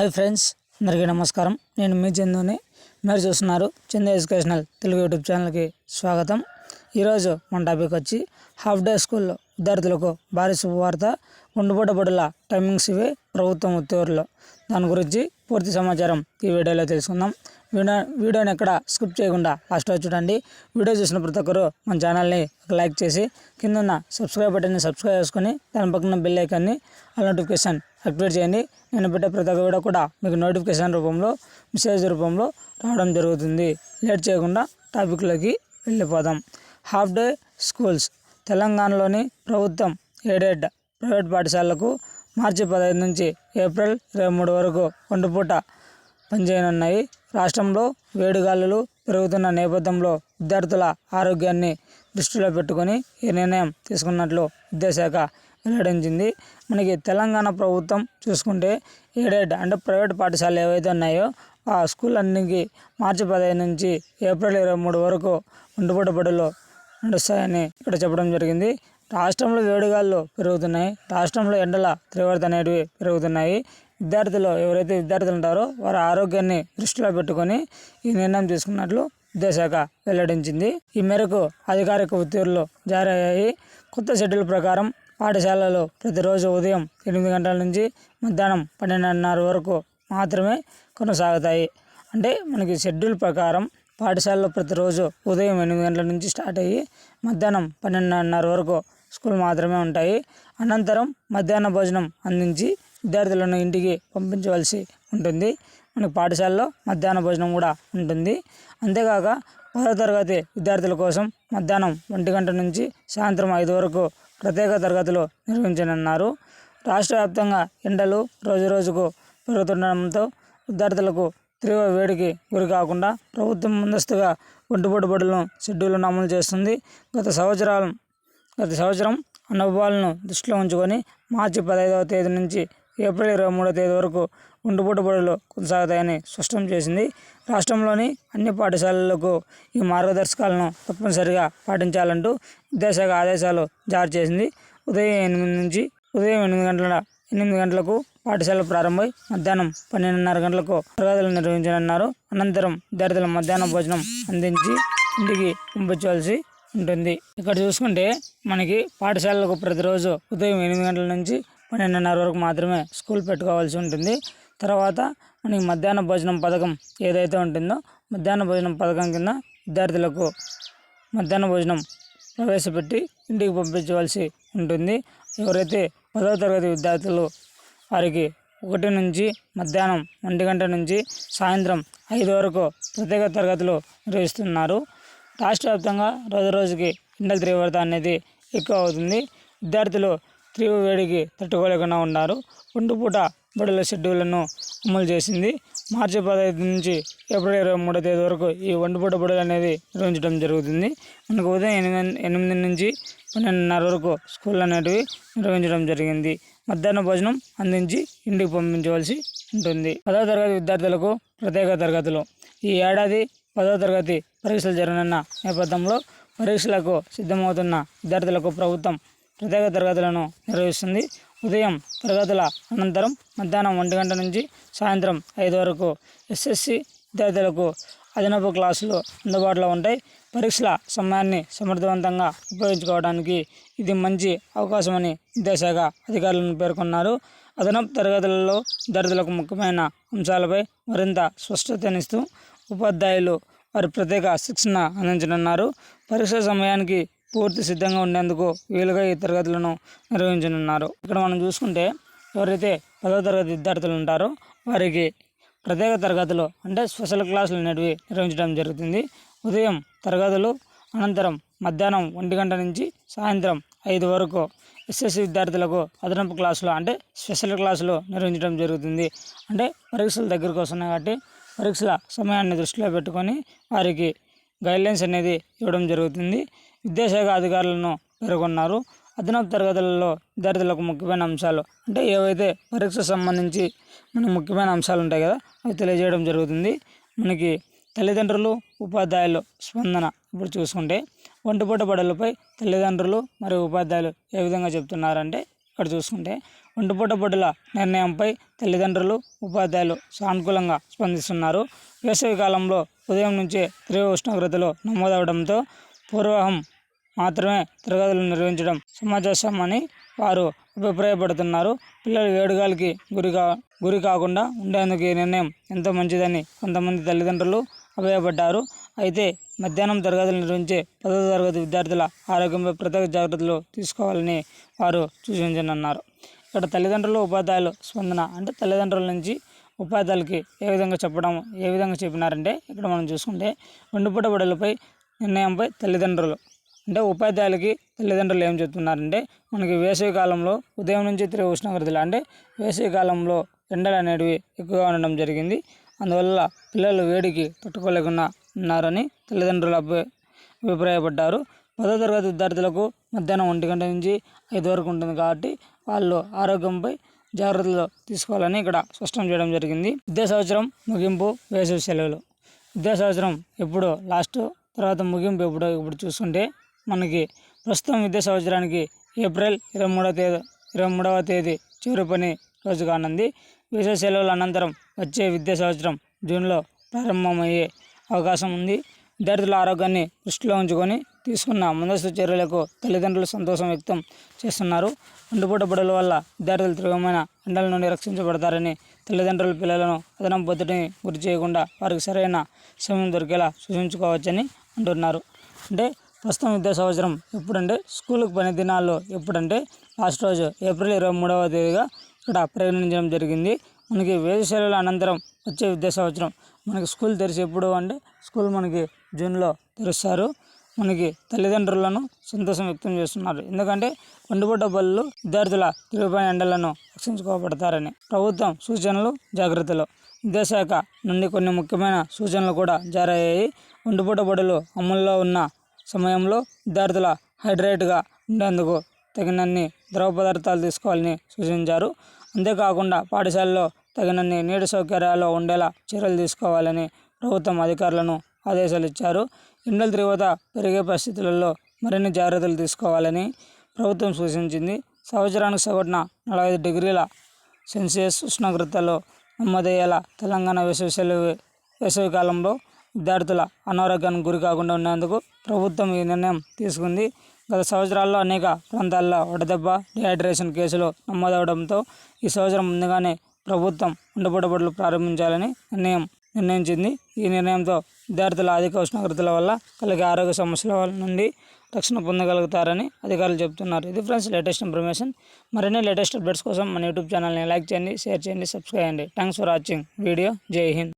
Hi friends అందరికీ నమస్కారం. నేను మీ చందుని. మీరు చూస్తున్నారు చందు ఎడ్యుకేషనల్ తెలుగు యూట్యూబ్ ఛానల్కి స్వాగతం. ఈరోజు మన టాపిక్ వచ్చి హాఫ్ డే స్కూల్లో విద్యార్థులకు భారీ శుభవార్త ఉండిపోట బడుల టైమింగ్స్ ఇవే ప్రభుత్వం ఉత్తర్వుల్లో. దాని గురించి పూర్తి సమాచారం ఈ వీడియోలో తెలుసుకుందాం. వీడియో వీడియోని ఎక్కడ స్కిప్ చేయకుండా లాస్ట్ చూడండి. వీడియో చూసిన ప్రతి ఒక్కరు మన ఛానల్ని ఒక లైక్ చేసి కింద ఉన్న సబ్స్క్రైబ్ బటన్ని సబ్స్క్రైబ్ చేసుకొని దాని పక్కన బెల్ ఐకాన్ని ఆ నోటిఫికేషన్ యాక్టివేట్ చేయండి. నేను పెట్టే ప్రతి ఒక్క వీడియో కూడా మీకు నోటిఫికేషన్ రూపంలో మెసేజ్ రూపంలో రావడం జరుగుతుంది. లేట్ చేయకుండా టాపిక్లోకి వెళ్ళిపోదాం. హాఫ్ డే స్కూల్స్ తెలంగాణలోని ప్రభుత్వం ఎయిడెడ్ ప్రైవేట్ పాఠశాలలకు మార్చి పదహైదు నుంచి ఏప్రిల్ ఇరవై మూడు వరకు ఒండుపూట పనిచేయనున్నాయి. రాష్ట్రంలో వేడిగాలులు పెరుగుతున్న నేపథ్యంలో విద్యార్థుల ఆరోగ్యాన్ని దృష్టిలో పెట్టుకొని ఈ నిర్ణయం తీసుకున్నట్లు విద్యాశాఖ వెల్లడించింది. మనకి తెలంగాణ ప్రభుత్వం చూసుకుంటే ఎయిడెడ్ అంటే ప్రైవేట్ పాఠశాలలు ఏవైతే ఉన్నాయో ఆ స్కూల్ అన్నింటికి మార్చి పదహైదు నుంచి ఏప్రిల్ ఇరవై మూడు వరకు ఉండిపూట బడులు నడుస్తాయని ఇక్కడ చెప్పడం జరిగింది. రాష్ట్రంలో వేడిగాళ్ళు పెరుగుతున్నాయి. రాష్ట్రంలో ఎండల తీవ్రత అనేటివి పెరుగుతున్నాయి. విద్యార్థులు ఎవరైతే విద్యార్థులు ఉంటారో వారి ఆరోగ్యాన్ని దృష్టిలో పెట్టుకొని ఈ నిర్ణయం తీసుకున్నట్లు విద్యాశాఖ వెల్లడించింది. ఈ మేరకు అధికారిక ఉత్తర్వులు జారీ అయ్యాయి కొత్త షెడ్యూల్ ప్రకారం పాఠశాలలో ప్రతిరోజు ఉదయం ఎనిమిది గంటల నుంచి మధ్యాహ్నం పన్నెండున్నర వరకు మాత్రమే కొనసాగుతాయి. అంటే మనకి షెడ్యూల్ ప్రకారం పాఠశాలలో ప్రతిరోజు ఉదయం ఎనిమిది గంటల నుంచి స్టార్ట్ అయ్యి మధ్యాహ్నం పన్నెండున్నర వరకు స్కూల్ మాత్రమే ఉంటాయి. అనంతరం మధ్యాహ్న భోజనం అందించి విద్యార్థులను ఇంటికి పంపించవలసి ఉంటుంది. మనకు పాఠశాలలో మధ్యాహ్న భోజనం కూడా ఉంటుంది. అంతేకాక పదో తరగతి విద్యార్థుల కోసం మధ్యాహ్నం ఒంటి గంట నుంచి సాయంత్రం ఐదు వరకు ప్రత్యేక తరగతులు నిర్వహించనున్నారు. రాష్ట్ర వ్యాప్తంగా ఎండలు రోజు రోజుకు పెరుగుతుండడంతో విద్యార్థులకు తీవ్ర వేడికి గురి కాకుండా ప్రభుత్వం ముందస్తుగా ఒంటిపూట బడులను షెడ్యూల్ను అమలు చేస్తుంది. గత సంవత్సరాలు గత సంవత్సరం అనుభవాలను దృష్టిలో ఉంచుకొని మార్చి పదహైదవ తేదీ నుంచి ఏప్రిల్ ఇరవై మూడో తేదీ వరకు ఒంటిపూట బడులు కొనసాగుతాయని స్పష్టం చేసింది. రాష్ట్రంలోని అన్ని పాఠశాలలకు ఈ మార్గదర్శకాలను తప్పనిసరిగా పాటించాలంటూ విద్యాశాఖ ఆదేశాలు జారీ చేసింది. ఉదయం ఎనిమిది నుంచి ఉదయం ఎనిమిది గంటల ఎనిమిది గంటలకు పాఠశాల ప్రారంభమై మధ్యాహ్నం పన్నెండున్నర గంటలకు తరగతులు నిర్వహించనున్నారు. అనంతరం విద్యార్థుల మధ్యాహ్న భోజనం అందించి ఇంటికి పంపించవలసి ఉంటుంది. ఇక్కడ చూసుకుంటే మనకి పాఠశాలలకు ప్రతిరోజు ఉదయం ఎనిమిది గంటల నుంచి పన్నెండున్నర వరకు మాత్రమే స్కూల్ పెట్టుకోవాల్సి ఉంటుంది. తర్వాత మనకి మధ్యాహ్న భోజనం పథకం ఏదైతే ఉంటుందో మధ్యాహ్న భోజనం పథకం కింద విద్యార్థులకు మధ్యాహ్న భోజనం ప్రవేశపెట్టి ఇంటికి పంపించవలసి ఉంటుంది. ఎవరైతే పదవ తరగతి విద్యార్థులు వారికి ఒకటి నుంచి మధ్యాహ్నం ఒంటి గంట నుంచి సాయంత్రం ఐదు వరకు ప్రత్యేక తరగతులు నిర్వహిస్తున్నారు. రాష్ట్ర వ్యాప్తంగా రోజు రోజుకి ఎండల తీవ్రత అనేది ఎక్కువ అవుతుంది. విద్యార్థులు తీవ్ర వేడికి తట్టుకోలేకుండా ఉన్నారు. ఒంటి పూట బడుల షెడ్యూళ్ళను అమలు చేసింది. మార్చి పదహైదు నుంచి ఏప్రిల్ ఇరవై మూడో తేదీ వరకు ఈ ఒంటిపూట బడులు అనేది నిర్వహించడం జరుగుతుంది. మనకు ఉదయం ఎనిమిది ఎనిమిది నుంచి పన్నెండున్నర వరకు స్కూల్ అనేటివి నిర్వహించడం జరిగింది. మధ్యాహ్న భోజనం అందించి ఇంటికి పంపించవలసి ఉంటుంది. పదవ తరగతి విద్యార్థులకు ప్రత్యేక తరగతులు. ఈ ఏడాది పదవ తరగతి పరీక్షలు జరగనున్న నేపథ్యంలో పరీక్షలకు సిద్ధమవుతున్న విద్యార్థులకు ప్రభుత్వం ప్రత్యేక తరగతులను నిర్వహిస్తుంది. ఉదయం తరగతుల అనంతరం మధ్యాహ్నం ఒంటి గంట నుంచి సాయంత్రం ఐదు వరకు ఎస్ఎస్సి విద్యార్థులకు అదనపు క్లాసులు అందుబాటులో ఉంటాయి. పరీక్షల సమయాన్ని సమర్థవంతంగా ఉపయోగించుకోవడానికి ఇది మంచి అవకాశమని విద్యాశాఖ అధికారులను పేర్కొన్నారు. అదనపు తరగతులలో విద్యార్థులకు ముఖ్యమైన అంశాలపై మరింత స్పష్టతనిస్తూ ఉపాధ్యాయులు వారి ప్రత్యేక శిక్షణ అందించనున్నారు. పరీక్ష సమయానికి పూర్తి సిద్ధంగా ఉండేందుకు వీలుగా ఈ తరగతులను నిర్వహించనున్నారు. ఇక్కడ మనం చూసుకుంటే ఎవరైతే పదో తరగతి విద్యార్థులు ఉంటారో వారికి ప్రత్యేక తరగతులు అంటే స్పెషల్ క్లాసులు అనేటివి నిర్వహించడం జరుగుతుంది. ఉదయం తరగతులు అనంతరం మధ్యాహ్నం ఒంటి గంట నుంచి సాయంత్రం ఐదు వరకు ఎస్ఎస్సి విద్యార్థులకు అదనపు క్లాసులు అంటే స్పెషల్ క్లాసులు నిర్వహించడం జరుగుతుంది. అంటే పరీక్షలు దగ్గరకు వస్తున్నాయి కాబట్టి పరీక్షల సమయాన్ని దృష్టిలో పెట్టుకొని వారికి గైడ్లైన్స్ అనేది ఇవ్వడం జరుగుతుంది. విద్యాశాఖ అధికారులను పేర్కొన్నారు. అదనపు తరగతులలో విద్యార్థులకు ముఖ్యమైన అంశాలు అంటే ఏవైతే పరీక్ష సంబంధించి మనకు ముఖ్యమైన అంశాలు ఉంటాయి కదా అవి తెలియజేయడం జరుగుతుంది. మనకి తల్లిదండ్రులు ఉపాధ్యాయులు స్పందన ఇప్పుడు చూసుకుంటే ఒంటిపూట బడులపై తల్లిదండ్రులు మరియు ఉపాధ్యాయులు ఏ విధంగా చెప్తున్నారంటే ఇక్కడ చూసుకుంటే ఒంటిపూట బడుల నిర్ణయంపై తల్లిదండ్రులు ఉపాధ్యాయులు సానుకూలంగా స్పందిస్తున్నారు. వేసవి కాలంలో ఉదయం నుంచే తీవ్ర ఉష్ణోగ్రతలు నమోదవడంతో పూర్వహం మాత్రమే తరగతులు నిర్వహించడం సమంజసమని వారు అభిప్రాయపడుతున్నారు. పిల్లలు వేడుకలకి గురి కా గురి కాకుండా ఉండేందుకు ఈ నిర్ణయం ఎంతో మంచిదని కొంతమంది తల్లిదండ్రులు అభిప్రాయపడ్డారు. అయితే మధ్యాహ్నం తరగతులు నిర్వహించే పదవ తరగతి విద్యార్థుల ఆరోగ్యంపై ప్రత్యేక జాగ్రత్తలు తీసుకోవాలని వారు సూచించనున్నారు. ఇక్కడ తల్లిదండ్రులు ఉపాధ్యాయులు స్పందన అంటే తల్లిదండ్రుల నుంచి ఉపాధ్యాయులకి ఏ విధంగా చెప్పడం ఏ విధంగా చెప్పినారంటే ఇక్కడ మనం చూసుకుంటే వండిపూట బడులపై నిర్ణయంపై తల్లిదండ్రులు అంటే ఉపాధ్యాయులకి తల్లిదండ్రులు ఏం చెప్తున్నారంటే మనకి వేసవి కాలంలో ఉదయం నుంచి తిరిగి ఉష్ణోగ్రతలు అంటే వేసవి కాలంలో ఎండలు అనేటివి ఎక్కువగా ఉండడం జరిగింది. అందువల్ల పిల్లలు వేడికి తట్టుకోలేకుండా ఉన్నారని తల్లిదండ్రులు అభిప్రాయపడ్డారు. పదో తరగతి విద్యార్థులకు మధ్యాహ్నం ఒంటి గంట నుంచి ఐదు వరకు ఉంటుంది కాబట్టి వాళ్ళు ఆరోగ్యంపై జాగ్రత్తలు తీసుకోవాలని ఇక్కడ స్పష్టం చేయడం జరిగింది. విద్యా సంవత్సరం ముగింపు వేసవి సెలవులు. విద్యా సంవత్సరం ఎప్పుడు లాస్ట్ తర్వాత ముగింపు ఎప్పుడు ఇప్పుడు చూసుకుంటే మనకి ప్రస్తుతం విద్యా సంవత్సరానికి ఏప్రిల్ ఇరవై మూడవ తేదీ ఇరవై మూడవ తేదీ చివరి పని రోజు కానుంది. వేసవి సెలవుల అనంతరం వచ్చే విద్యా సంవత్సరం జూన్లో ప్రారంభమయ్యే అవకాశం ఉంది. విద్యార్థుల ఆరోగ్యాన్ని దృష్టిలో ఉంచుకొని తీసుకున్న ముందస్తు చర్యలకు తల్లిదండ్రులు సంతోషం వ్యక్తం చేస్తున్నారు. ఎండుపూట బడుల వల్ల విద్యార్థులు తీవ్రమైన ఎండల నుండి రక్షించబడతారని తల్లిదండ్రులు పిల్లలను అదనపు ఒత్తిడిని గురి చేయకుండా వారికి సరైన సమయం దొరికేలా సూచించుకోవచ్చని అంటున్నారు. అంటే ప్రస్తుతం విద్యా సంవత్సరం ఎప్పుడంటే స్కూల్కి పని దినాల్లో ఎప్పుడంటే లాస్ట్ రోజు ఏప్రిల్ ఇరవై మూడవ తేదీగా ఇక్కడ ప్రకటించడం జరిగింది. మనకి వేదశాలల అనంతరం వచ్చే విద్యా సంవత్సరం మనకి స్కూల్ తెరిచి ఎప్పుడు అంటే స్కూల్ మనకి జూన్లో తెరుస్తారు. మనకి తల్లిదండ్రులను సంతోషం వ్యక్తం చేస్తున్నారు. ఎందుకంటే పండుబడ్డ బళ్ళు విద్యార్థుల తీవ్రమైన ఎండలను రక్షించుకోబడతారని ప్రభుత్వం సూచనలు జాగ్రత్తలు. విద్యాశాఖ నుండి కొన్ని ముఖ్యమైన సూచనలు కూడా జారీ అయ్యాయి ఒంటిపూట బడులు అమల్లో ఉన్న సమయంలో విద్యార్థుల హైడ్రేట్గా ఉండేందుకు తగినన్ని ద్రవ పదార్థాలు తీసుకోవాలని సూచించారు. అంతేకాకుండా పాఠశాలలో తగినన్ని నీటి సౌకర్యాలు ఉండేలా చర్యలు తీసుకోవాలని ప్రభుత్వం అధికారులను ఆదేశాలు ఇచ్చారు. ఎండల తీవ్రత పెరిగే పరిస్థితులలో మరిన్ని జాగ్రత్తలు తీసుకోవాలని ప్రభుత్వం సూచించింది. సంవత్సరానికి సగటున నలభై డిగ్రీల సెల్సియస్ ఉష్ణోగ్రతలో నమ్మదయ్యేలా తెలంగాణ వేసవి సెలవు వేసవికాలంలో విద్యార్థుల అనారోగ్యానికి గురి కాకుండా ఉండేందుకు ప్రభుత్వం ఈ నిర్ణయం తీసుకుంది. గత సంవత్సరాల్లో అనేక ప్రాంతాల్లో వడదెబ్బ డిహైడ్రేషన్ కేసులు నమోదవడంతో ఈ సంవత్సరం ముందుగానే ప్రభుత్వం ఉండబడబడులు ప్రారంభించాలని నిర్ణయం నిర్ణయించింది. ఈ నిర్ణయంతో విద్యార్థుల అధిక ఉష్ణోగ్రతల వల్ల కలిగే ఆరోగ్య సమస్యల నుండి రక్షణ పొందగలుగుతారని అధికారులు చెబుతున్నారు. ఇది ఫ్రెండ్స్ లేటెస్ట్ ఇన్ఫర్మేషన్. మరిన్ని లేటెస్ట్ అప్డేట్స్ కోసం మన యూట్యూబ్ ఛానల్ని లైక్ చేయండి షేర్ చేయండి సబ్స్క్రైబ్ చేయండి. థ్యాంక్స్ ఫర్ వాచింగ్ వీడియో జై హింద్.